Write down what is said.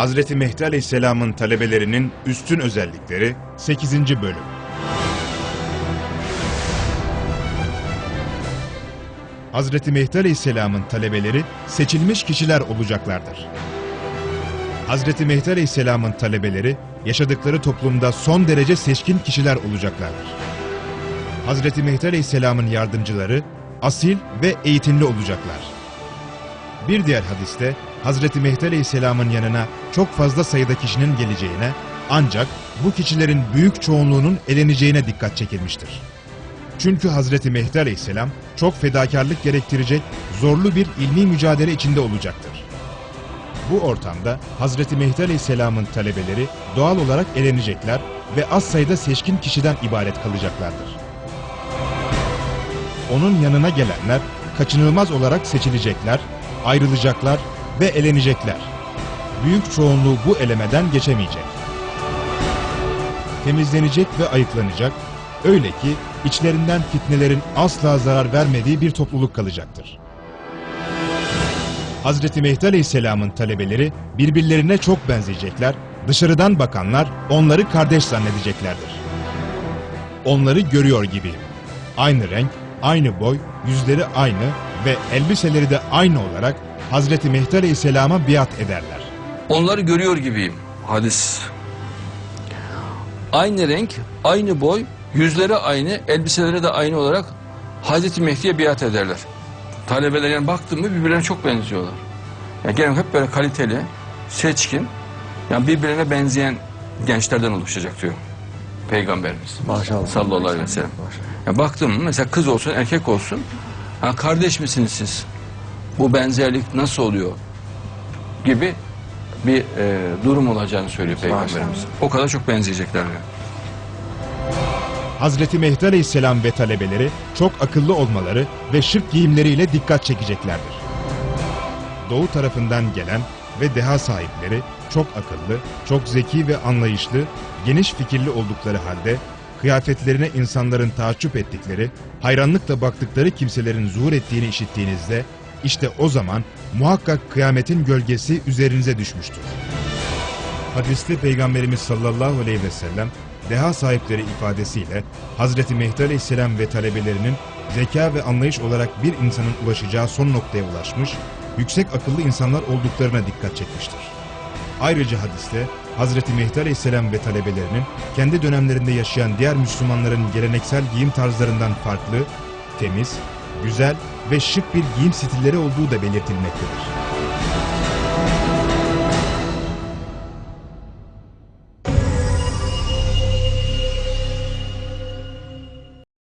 Hazreti Mehdi Aleyhisselam'ın talebelerinin üstün özellikleri 8. bölüm. Hazreti Mehdi Aleyhisselam'ın talebeleri seçilmiş kişiler olacaklardır. Hazreti Mehdi Aleyhisselam'ın talebeleri yaşadıkları toplumda son derece seçkin kişiler olacaklardır. Hazreti Mehdi Aleyhisselam'ın yardımcıları asil ve eğitimli olacaklar. Bir diğer hadiste Hazreti Mehdi Aleyhisselam'ın yanına çok fazla sayıda kişinin geleceğine ancak bu kişilerin büyük çoğunluğunun eleneceğine dikkat çekilmiştir. Çünkü Hazreti Mehdi Aleyhisselam çok fedakarlık gerektirecek zorlu bir ilmi mücadele içinde olacaktır. Bu ortamda Hazreti Mehdi Aleyhisselam'ın talebeleri doğal olarak elenecekler ve az sayıda seçkin kişiden ibaret kalacaklardır. Onun yanına gelenler kaçınılmaz olarak seçilecekler, ayrılacaklar ve elenecekler. Büyük çoğunluğu bu elemeden geçemeyecek. Temizlenecek ve ayıklanacak, öyle ki içlerinden fitnelerin asla zarar vermediği bir topluluk kalacaktır. Hazreti Mehdi Aleyhisselam'ın talebeleri birbirlerine çok benzeyecekler, dışarıdan bakanlar onları kardeş zannedeceklerdir. Onları görüyor gibiyim. Aynı renk, aynı boy, yüzleri aynı ve elbiseleri de aynı olarak Hazreti Mehdi Aleyhisselam'a biat ederler. Onları görüyor gibiyim. Hadis. Aynı renk, aynı boy, yüzleri aynı, elbiseleri de aynı olarak Hazreti Mehdi'ye biat ederler. Talebeler yani baktım mı birbirlerine çok benziyorlar. Yani genel hep böyle kaliteli, seçkin, yani birbirine benzeyen gençlerden oluşacak diyor Peygamberimiz. Maşallah. Sallallahu aleyhi ve sellem. Ya baktım mı mesela kız olsun erkek olsun, ha kardeş misiniz siz? Bu benzerlik nasıl oluyor? Gibi bir e, durum olacağını söylüyor Peygamberimiz. O kadar çok benzeyecekler. Hazreti Mehdi Aleyhisselam ve talebeleri çok akıllı olmaları ve şık giyimleriyle dikkat çekeceklerdir. Doğu tarafından gelen ve deha sahipleri çok akıllı, çok zeki ve anlayışlı, geniş fikirli oldukları halde kıyafetlerine insanların taaccüp ettikleri, hayranlıkla baktıkları kimselerin zuhur ettiğini işittiğinizde işte o zaman muhakkak kıyametin gölgesi üzerinize düşmüştür. Hadiste Peygamberimiz sallallahu aleyhi ve sellem deha sahipleri ifadesiyle Hazreti Mehdi aleyhisselam ve talebelerinin zeka ve anlayış olarak bir insanın ulaşacağı son noktaya ulaşmış, yüksek akıllı insanlar olduklarına dikkat çekmiştir. Ayrıca hadiste Hazreti Mehdi aleyhisselam ve talebelerinin kendi dönemlerinde yaşayan diğer Müslümanların geleneksel giyim tarzlarından farklı, temiz, güzel ve şık bir giyim stilleri olduğu da belirtilmektedir.